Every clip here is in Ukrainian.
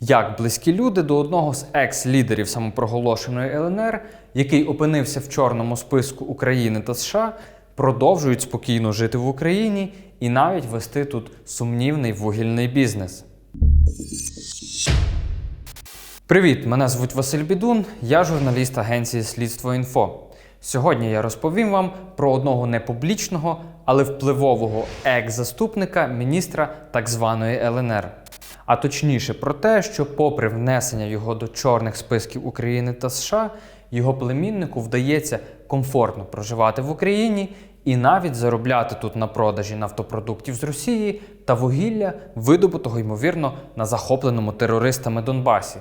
Як близькі люди до одного з екс-лідерів самопроголошеної ЛНР, який опинився в чорному списку України та США, продовжують спокійно жити в Україні і навіть вести тут сумнівний вугільний бізнес. Привіт, мене звуть Василь Бідун, я журналіст агенції Слідство Інфо. Сьогодні я розповім вам про одного непублічного, але впливового екс-заступника міністра так званої ЛНР. А точніше про те, що, попри внесення його до чорних списків України та США, його племіннику вдається комфортно проживати в Україні і навіть заробляти тут на продажі нафтопродуктів з Росії та вугілля, видобутого ймовірно на захопленому терористами Донбасі.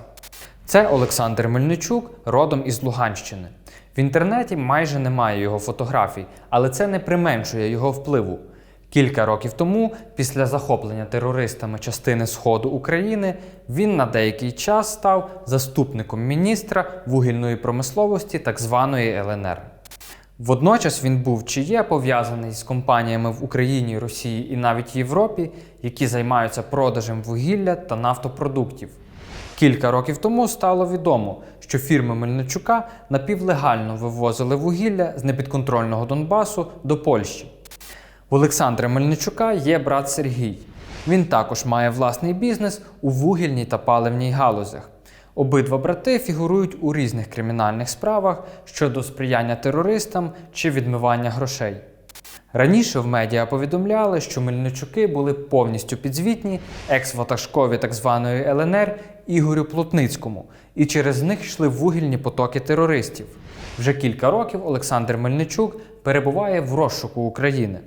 Це Олександр Мельничук, родом із Луганщини. В інтернеті майже немає його фотографій, але це не применшує його впливу. Кілька років тому, після захоплення терористами частини Сходу України, він на деякий час став заступником міністра вугільної промисловості так званої ЛНР. Водночас він був чи є пов'язаний з компаніями в Україні, Росії і навіть Європі, які займаються продажем вугілля та нафтопродуктів. Кілька років тому стало відомо, що фірми Мельничука напівлегально вивозили вугілля з непідконтрольного Донбасу до Польщі. В Олександра Мельничука є брат Сергій. Він також має власний бізнес у вугільній та паливній галузях. Обидва брати фігурують у різних кримінальних справах щодо сприяння терористам чи відмивання грошей. Раніше в медіа повідомляли, що Мельничуки були повністю підзвітні екс-ватажкові так званої ЛНР Ігорю Плотницькому, і через них йшли вугільні потоки терористів. Вже кілька років Олександр Мельничук перебуває в розшуку України.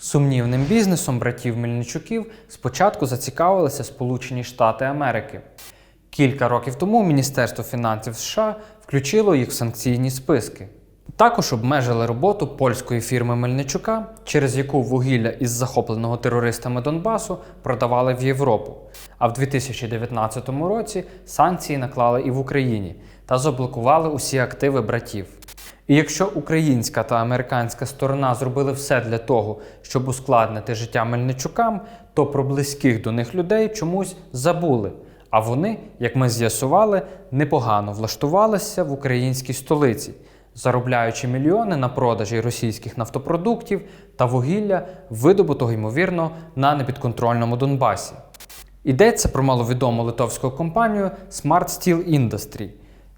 Сумнівним бізнесом братів Мельничуків спочатку зацікавилися Сполучені Штати Америки. Кілька років тому Міністерство фінансів США включило їх в санкційні списки. Також обмежили роботу польської фірми Мельничука, через яку вугілля із захопленого терористами Донбасу продавали в Європу. А в 2019 році санкції наклали і в Україні та заблокували усі активи братів. І якщо українська та американська сторона зробили все для того, щоб ускладнити життя Мельничукам, то про близьких до них людей чомусь забули. А вони, як ми з'ясували, непогано влаштувалися в українській столиці, заробляючи мільйони на продажі російських нафтопродуктів та вугілля, видобутого ймовірно на непідконтрольному Донбасі. Йдеться про маловідому литовську компанію Smart Steel Industry.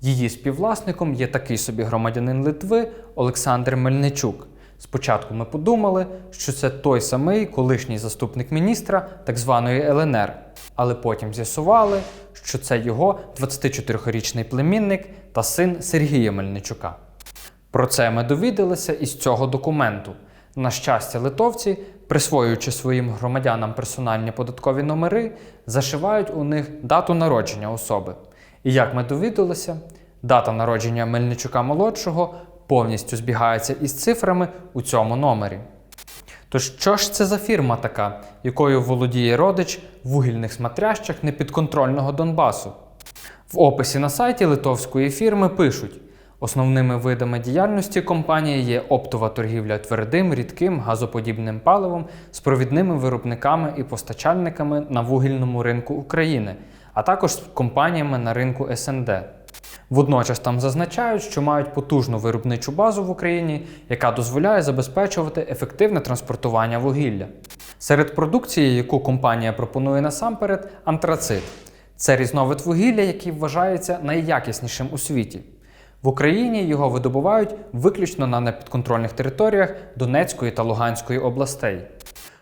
Її співвласником є такий собі громадянин Литви Олександр Мельничук. Спочатку ми подумали, що це той самий колишній заступник міністра так званої ЛНР, але потім з'ясували, що це його 24-річний племінник та син Сергія Мельничука. Про це ми довідалися із цього документу. На щастя, литовці, присвоюючи своїм громадянам персональні податкові номери, зашивають у них дату народження особи. І як ми довідалися, дата народження Мельничука молодшого повністю збігається із цифрами у цьому номері. Тож що ж це за фірма така, якою володіє родич вугільних смотрящих непідконтрольного Донбасу? В описі на сайті литовської фірми пишуть: основними видами діяльності компанії є оптова торгівля твердим, рідким, газоподібним паливом з провідними виробниками і постачальниками на вугільному ринку України, а також з компаніями на ринку СНД. Водночас там зазначають, що мають потужну виробничу базу в Україні, яка дозволяє забезпечувати ефективне транспортування вугілля. Серед продукції, яку компанія пропонує насамперед, антрацит. Це різновид вугілля, який вважається найякіснішим у світі. В Україні його видобувають виключно на непідконтрольних територіях Донецької та Луганської областей.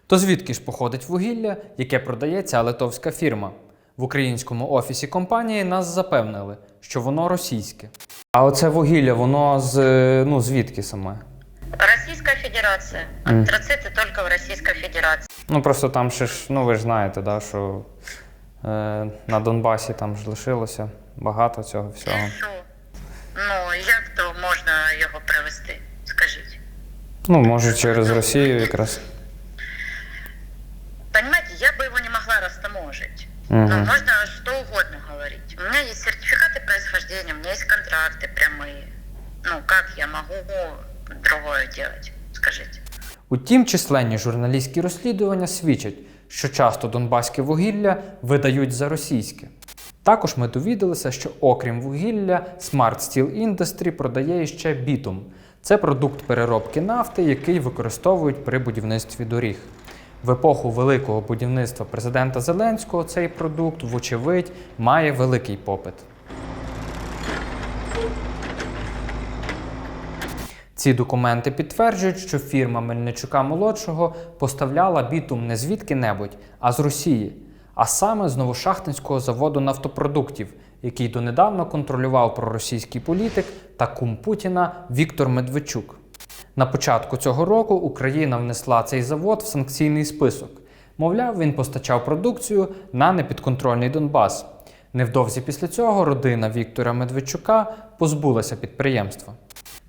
То звідки ж походить вугілля, яке продає ця литовська фірма? В українському офісі компанії нас запевнили, що воно російське. А оце вугілля, воно з ну звідки саме? Российская Федерация. Антрациты только в Российской Федерации. Ну просто там ще ж, ну ви ж знаєте, да, що е, на Донбасі там ж лишилося багато цього всього. Що? Ну, як то можна його привезти? Скажіть. Ну, може, через Росію якраз. растаможить. Мгм. Ну, можно что угодно говорить. У меня есть сертификаты происхождения, у меня есть контракты прямые. Ну, как я могу другое делать? Скажите. Утім, численні журналістські розслідування свідчать, що часто донбаське вугілля видають за російське. Також ми довідалися, що окрім вугілля, Smart Steel Industry продає іще бітум. Це продукт переробки нафти, який використовують при будівництві доріг. В епоху великого будівництва президента Зеленського цей продукт, вочевидь, має великий попит. Ці документи підтверджують, що фірма Мельничука молодшого поставляла бітум не звідки-небудь, а з Росії, а саме з Новошахтинського заводу нафтопродуктів, який донедавна контролював проросійський політик та кум Путіна Віктор Медведчук. На початку цього року Україна внесла цей завод в санкційний список. Мовляв, він постачав продукцію на непідконтрольний Донбас. Невдовзі після цього родина Віктора Медведчука позбулася підприємства.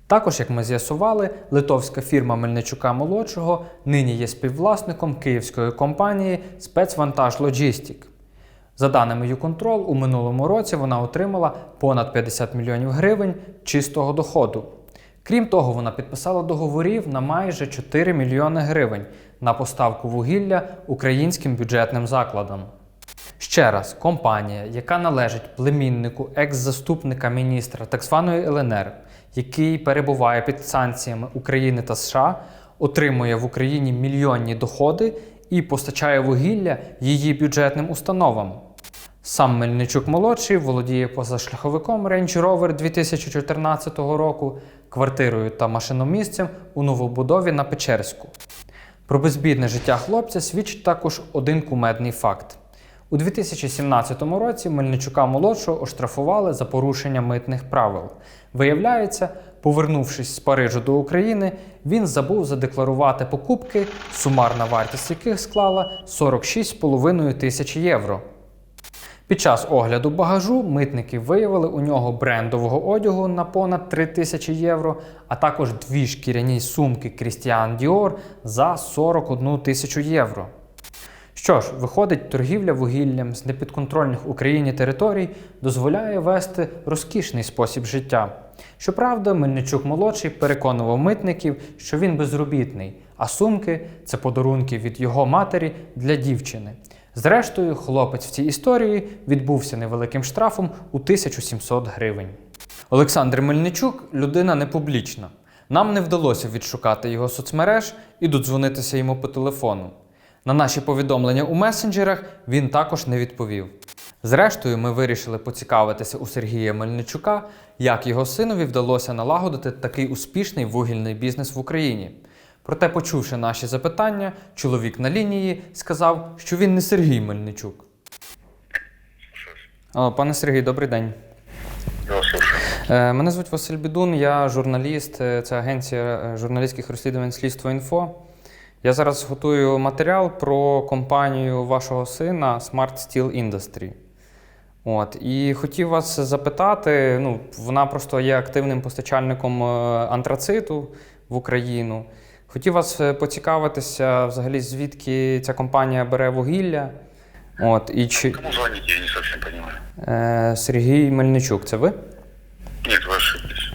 Також, як ми з'ясували, литовська фірма Мельничука молодшого нині є співвласником київської компанії Спецвантаж Лоджістік. За даними ЮКонтрол, у минулому році вона отримала понад 50 мільйонів гривень чистого доходу. Крім того, вона підписала договорів на майже 4 мільйони гривень на поставку вугілля українським бюджетним закладам. Ще раз, компанія, яка належить племіннику екс-заступника міністра так званої ЛНР, який перебуває під санкціями України та США, отримує в Україні мільйонні доходи і постачає вугілля її бюджетним установам. Сам Мельничук молодший володіє позашляховиком Range Rover 2014 року, квартирою та машиномісцем у новобудові на Печерську. Про безбідне життя хлопця свідчить також один кумедний факт. У 2017 році Мельничука молодшого оштрафували за порушення митних правил. Виявляється, повернувшись з Парижу до України, він забув задекларувати покупки, сумарна вартість яких склала 46,5 тисяч євро. Під час огляду багажу митники виявили у нього брендового одягу на понад 3 тисячі євро, а також дві шкіряні сумки Christian Dior за 41 тисячу євро. Що ж, виходить, торгівля вугіллям з непідконтрольних Україні територій дозволяє вести розкішний спосіб життя. Щоправда, Мельничук молодший переконував митників, що він безробітний, а сумки це подарунки від його матері для дівчини. Зрештою, хлопець в цій історії відбувся невеликим штрафом у 1700 гривень. Олександр Мельничук людина непублічна. Нам не вдалося відшукати його соцмереж і додзвонитися йому по телефону. На наші повідомлення у месенджерах він також не відповів. Зрештою, ми вирішили поцікавитися у Сергія Мельничука, як його синові вдалося налагодити такий успішний вугільний бізнес в Україні. Проте, почувши наші запитання, чоловік на лінії сказав, що він не Сергій Мельничук. О, пане Сергій, добрий день. Е, Мене звуть Василь Бідун, я журналіст, е, це агенція е, журналістських розслідувань Слідство Інфо. Я зараз готую матеріал про компанію вашого сина Smart Steel Industry. От, і хотів вас запитати: ну, вона просто є активним постачальником антрациту в Україну. Хотів вас е, поцікавитися, взагалі, звідки ця компанія бере вугілля. От, і чи Кому звоните, я не совсем понимаю. е, Сергій Мельничук, це ви? Нет, вы ошиблись.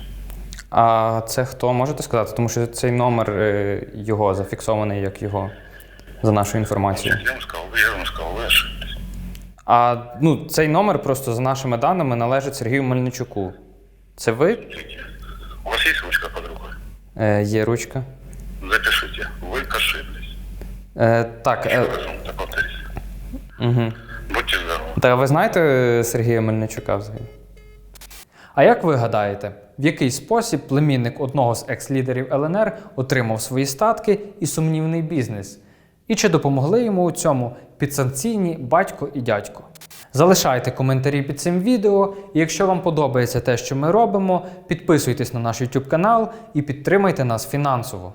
А це хто можете сказати? Тому що цей номер е, його зафіксований як його за нашою інформацією. Я вам сказал, вы, я вам сказал, вы ошиблись. А ну, цей номер просто за нашими даними належить Сергію Мельничуку. Це ви? Смотрите, У вас есть ручка под рукой? Е, є ручка. Запишите. Вы ошиблись. Е, так, Еще е, раз вам это повторюсь. угу. Будьте здоровы. Та ви знаєте е, Сергія Мельничука взагалі? А як ви гадаєте, в який спосіб племінник одного з екс-лідерів ЛНР отримав свої статки і сумнівний бізнес? І чи допомогли йому у цьому підсанкційні батько і дядько? Залишайте коментарі під цим відео, і якщо вам подобається те, що ми робимо, підписуйтесь на наш YouTube канал і підтримайте нас фінансово.